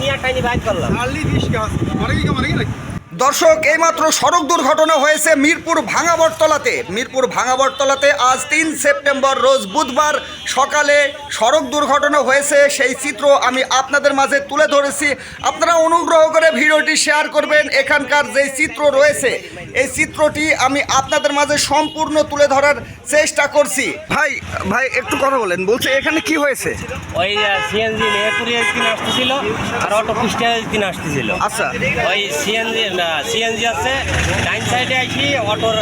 নিয়ে tiny bike করলাম। দর্শক এইমাত্র সড়ক দুর্ঘটনা হয়েছে মিরপুর ভাঙাবরতলাতে মিরপুর ভাঙাবরতলাতে আজ তিন সেপ্টেম্বর রোজ বুধবার সকালে সড়ক দুর্ঘটনা হয়েছে। সেই চিত্র আমি আপনাদের মাঝে তুলে ধরেছি। আপনারা অনুগ্রহ করে ভিডিওটি শেয়ার করবেন। এখানকার যে চিত্র রয়েছে এই চিত্রটি আমি আপনাদের মাঝে সম্পূর্ণ তুলে ধরার চেষ্টা করছি। ভাই ভাই একটু কথা বলেন। বলছে এখানে কি হয়েছে? ওই সিএনজি মেহেরপুরে আসতেছিল আর অটো কুষ্টিয়া আসতেছিল। আচ্ছা। ওই সিএনজি সিএনজি আছে ডাইন সাইডে আইছি অটোর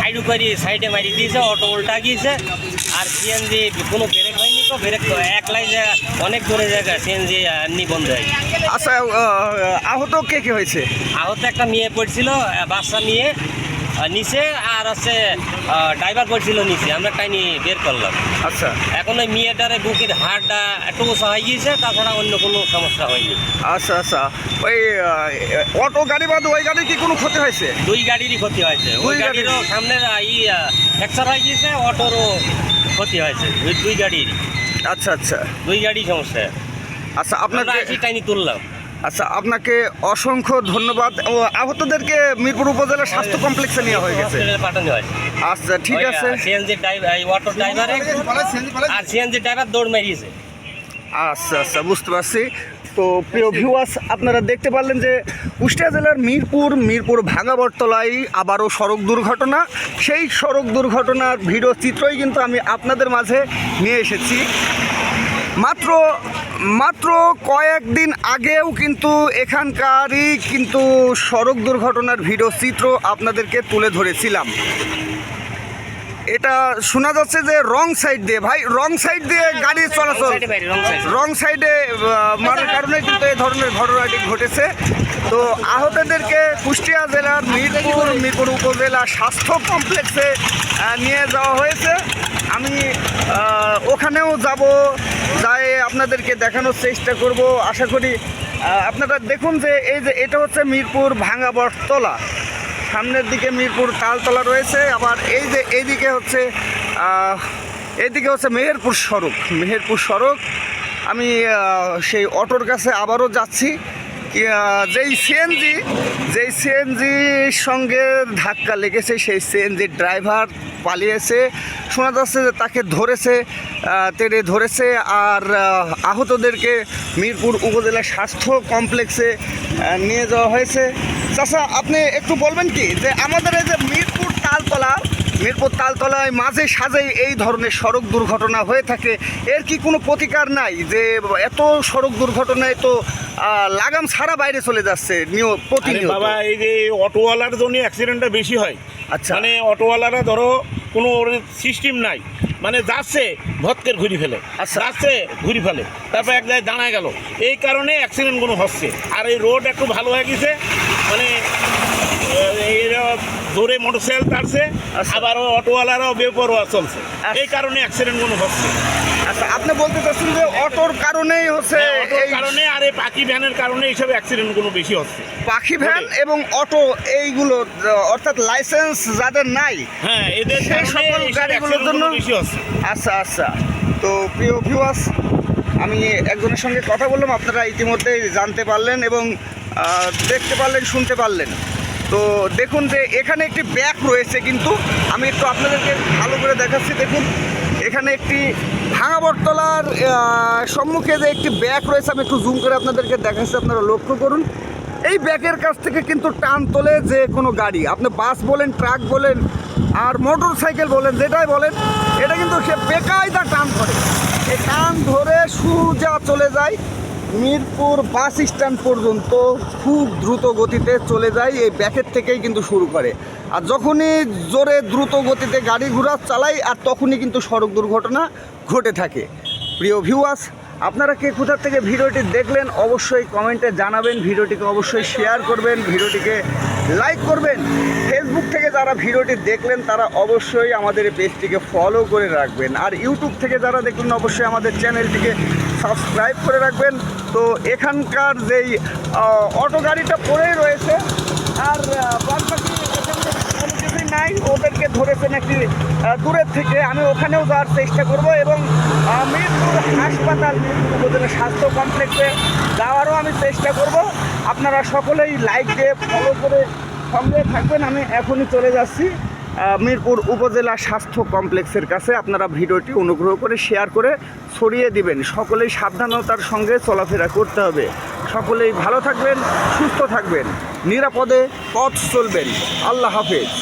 হাইডু করে সাইডে মারি দিয়েছে অটো উল্টা গিয়েছে। আর সিএনজি কোনো ব্রেক হয়নি তো ব্রেক এক লাইন অনেক দূরে জায়গা সিএনজি এমনি বন্ধ হয়ে আচ্ছা আহত কে কে হয়েছে? আহত একটা মেয়ে পড়ছিল বাচ্চা নিয়ে আহ, নিচে আর হচ্ছে ড্রাইভার পড়ছিল নিচে আমরা টাইনি বের করলাম। আচ্ছা। এখন ওই মেয়েটারে বুকের হাড়টা একটু উঁচা হয়ে গিয়েছে তাছাড়া অন্য কোনো সমস্যা হয়নি। আচ্ছা আচ্ছা। ওই অটো গাড়ি বাদ ওই গাড়ির কি কোনো ক্ষতি হয়েছে? দুই গাড়িরই ক্ষতি হয়েছে। ওই গাড়ির? গাড়িরও সামনের ই ফ্র্যাকচার হয়ে গিয়েছে অটোরও ক্ষতি হয়েছে। ওই দুই গাড়ির আচ্ছা আচ্ছা। দুই গাড়ি সমস্যা। আচ্ছা আসি টাইনি তুললাম। আচ্ছা আপনাকে অসংখ্য ধন্যবাদ ও আহতদেরকে মিরপুর উপজেলা স্বাস্থ্য কমপ্লেক্সে নেওয়া হয়ে গেছে। পাঠানো আচ্ছা ঠিক আছে। সিএনজি ড্রাইভার অটো ড্রাইভারে আর সিএনজি ড্রাইভার দৌড় মারিয়েছে। আচ্ছা আচ্ছা বুঝতে পারছি। তো প্রিয় ভিউয়ার্স আপনারা দেখতে পারলেন যে কুষ্টিয়া জেলার মিরপুর মিরপুর ভাঙাবরতলায় আবারও সড়ক দুর্ঘটনা। সেই সড়ক দুর্ঘটনার ভিডিও চিত্রই কিন্তু আমি আপনাদের মাঝে নিয়ে এসেছি। মাত্র মাত্র কয়েকদিন আগেও কিন্তু এখানকারই কিন্তু সড়ক দুর্ঘটনার ভিডিও চিত্র আপনাদেরকে তুলে ধরেছিলাম। এটা শোনা যাচ্ছে যে রং সাইড দিয়ে। ভাই রং সাইড দিয়ে গাড়ি চলাচল। রং সাইডে। মারার কারণে কিন্তু এই ধরনের ঘটনাটি ঘটেছে। তো আহতদেরকে কুষ্টিয়া জেলার মিরপুর মিরপুর উপজেলা স্বাস্থ্য কমপ্লেক্সে নিয়ে যাওয়া হয়েছে। আমি ওখানেও যাব। যাই আপনাদেরকে দেখানোর চেষ্টা করব। আশা করি আপনারা দেখুন যে এই যে এটা হচ্ছে মিরপুর ভাঙাবরতলা সামনের দিকে মিরপুর তালতলা রয়েছে। আবার এই যে এইদিকে হচ্ছে এইদিকে হচ্ছে মেহেরপুর সড়ক। মেহেরপুর সড়ক, আমি সেই অটোর কাছে আবারও যাচ্ছি। যেই সিএনজি যেই সিএনজির সঙ্গে ধাক্কা লেগেছে, সেই সিএনজির ড্রাইভার পালিয়েছে শোনা যাচ্ছে যে তাকে ধরেছে তেড়ে ধরেছে আর আহতদেরকে মিরপুর উপজেলা স্বাস্থ্য কমপ্লেক্সে নিয়ে যাওয়া হয়েছে। চাচা আপনি একটু বলবেন কি যে আমাদের এই যে মিরপুর তালতলা মিরপুর তালতলায় মাঝে সাজেই এই ধরনের সড়ক দুর্ঘটনা হয়ে থাকে এর কি কোনো প্রতিকার নাই যে এত সড়ক দুর্ঘটনায় তো লাগাম ছাড়া বাইরে চলে যাচ্ছে প্রতিনিয়ত? বাবা এই যে অটোওয়ালার জন্য অ্যাক্সিডেন্টটা বেশি হয়। আচ্ছা। মানে অটোওয়ালারা ধরো কোনো সিস্টেম নাই। মানে যাচ্ছে ভৎকের ঘুরি ফেলে। আর যাচ্ছে ঘুরি ফেলে। তারপর এক জায়গায় দাঁড়ায় গেল। এই কারণে অ্যাক্সিডেন্টগুলো হচ্ছে। আর এই রোড একটু ভালো হয়ে গেছে। মানে এরা জোরে মোটরসাইকেল তারছে আচ্ছা। আবার অটোওয়ালারাও বেপরোয়া চলছে। আচ্ছা। এই কারণে অ্যাক্সিডেন্টগুলো হচ্ছে। আচ্ছা আপনি বলতে চাচ্ছেন যে অটোর কারণেই হচ্ছে হ্যাঁ, এই কারণে আর এই পাখি ভ্যানের কারণে এইসব অ্যাক্সিডেন্টগুলো বেশি হচ্ছে। পাখি ভ্যান এবং অটো এইগুলো অর্থাৎ লাইসেন্স যাদের নাই হ্যাঁ এদের সকল গাড়িগুলোর জন্য বেশি হচ্ছে। আচ্ছা আচ্ছা। তো প্রিয় ভিউয়ার্স আমি একজনের সঙ্গে কথা বললাম আপনারা ইতিমধ্যেই জানতে পারলেন এবং দেখতে পারলেন শুনতে পারলেন। তো দেখুন যে এখানে একটি ব্যাগ রয়েছে কিন্তু আমি একটু আপনাদেরকে ভালো করে দেখাচ্ছি দেখুন। এখানে একটি ভাঙা বটতলার সম্মুখে যে একটি ব্যাগ রয়েছে, আমি একটু জুম করে আপনাদেরকে দেখাচ্ছি, আপনারা লক্ষ্য করুন। এই ব্যাগের কাছ থেকে কিন্তু টান তোলে যে কোনো গাড়ি। আপনি বাস বলেন, ট্রাক বলেন, আর মোটর সাইকেল বলেন, যেটাই বলেন, এটা কিন্তু সে বেকায়দা টান করে এই টান ধরে সুজা চলে যায়। মিরপুর বাস স্ট্যান্ড পর্যন্ত খুব দ্রুত গতিতে চলে যায়, এই ব্যাকের থেকেই কিন্তু শুরু করে। আর যখনই জোরে দ্রুত গতিতে গাড়ি ঘোড়া চালাই আর তখনই কিন্তু সড়ক দুর্ঘটনা ঘটে থাকে। প্রিয় ভিউয়ার্স আপনারা কে কোথার থেকে ভিডিওটি দেখলেন, অবশ্যই কমেন্টে জানাবেন। ভিডিওটিকে অবশ্যই শেয়ার করবেন। ভিডিওটিকে লাইক করবেন। ফেসবুক থেকে যারা ভিডিওটি দেখলেন, তারা অবশ্যই আমাদের পেজটিকে ফলো করে রাখবেন। আর ইউটিউব থেকে যারা দেখলেন, অবশ্যই আমাদের চ্যানেলটিকে সাবস্ক্রাইব করে রাখবেন। তো এখানকার যেই অটো গাড়িটা পড়েই রয়েছে, আর বাদবাকি নাই ওদেরকে ধরেছে আহ, দূরের থেকে। আমি ওখানেও যাওয়ার চেষ্টা করব এবং মিরপুর হাসপাতাল মিরপুর উপজেলা স্বাস্থ্য কমপ্লেক্সে যাওয়ারও আমি চেষ্টা করব। আপনারা সকলেই লাইক দিয়ে ফলো করে সঙ্গে থাকবেন। আমি এখনই চলে যাচ্ছি মিরপুর উপজেলা স্বাস্থ্য কমপ্লেক্সের কাছে। আপনারা ভিডিওটি অনুগ্রহ করে শেয়ার করে ছড়িয়ে দিবেন। সকলেই সাবধানতার সঙ্গে চলাফেরা করতে হবে। সকলেই ভালো থাকবেন সুস্থ থাকবেন। নিরাপদে পথ চলবেন। আল্লাহ হাফেজ।